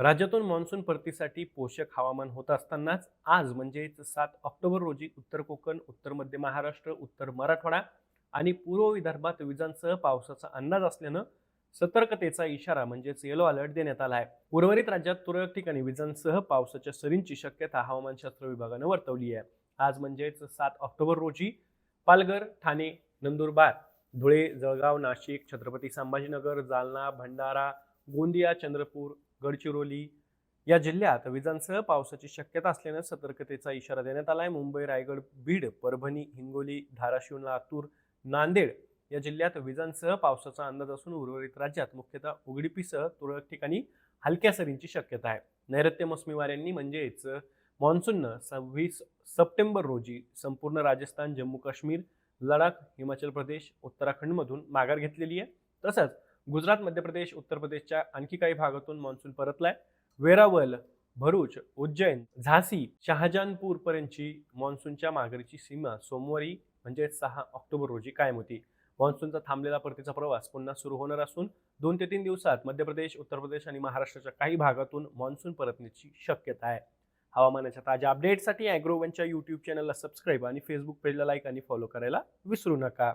राज्यातून मान्सून परतीसाठी पोषक हवामान होत असतानाच आज म्हणजेच सात ऑक्टोबर रोजी उत्तर कोकण उत्तर मध्य महाराष्ट्र उत्तर मराठवाडा आणि पूर्व विदर्भात विजांसह पावसाचा अंदाज असल्यानं सतर्कतेचा इशारा म्हणजेच येलो अलर्ट देण्यात आला आहे. उर्वरित राज्यात तुरळक ठिकाणी विजांसह पावसाच्या सरींची शक्यता हवामानशास्त्र विभागानं वर्तवली आहे. आज म्हणजेच सात ऑक्टोबर रोजी पालघर ठाणे नंदुरबार धुळे जळगाव नाशिक छत्रपती संभाजीनगर जालना भंडारा गोंदिया चंद्रपूर गडचिरोली या जिल्ह्यात विजांसह पावसाची शक्यता असल्यानं सतर्कतेचा इशारा देण्यात आलाय. मुंबई रायगड बीड परभणी हिंगोली धाराशिव लातूर नांदेड या जिल्ह्यात विजांसह पावसाचा अंदाज असून उर्वरित राज्यात मुख्यतः उघडीपीसह तुरळक ठिकाणी हलक्या सरींची शक्यता आहे. नैऋत्य मोसमी वाऱ्यांनी म्हणजेच मान्सूननं सव्वीस सप्टेंबर रोजी संपूर्ण राजस्थान जम्मू काश्मीर लडाख हिमाचल प्रदेश उत्तराखंडमधून माघार घेतलेली आहे. तसंच गुजरात मध्य प्रदेश उत्तर प्रदेशच्या आणखी काही भागातून मान्सून परतलाय. वेरावल भरूच उज्जैन झाशी शहाजहानपूर पर्यंतची मान्सूनच्या माघारीची सीमा सोमवारी म्हणजे सहा ऑक्टोबर रोजी कायम होती. मान्सूनचा थांबलेला परतीचा प्रवास पुन्हा सुरू होणार असून दोन ते तीन दिवसात मध्य प्रदेश उत्तर प्रदेश आणि महाराष्ट्राच्या काही भागातून मान्सून परतण्याची शक्यता आहे. हवामानाच्या ताज्या अपडेटसाठी अॅग्रोवनच्या यूट्यूब चॅनलला सबस्क्राईब आणि फेसबुक पेजला लाईक आणि फॉलो करायला विसरू नका.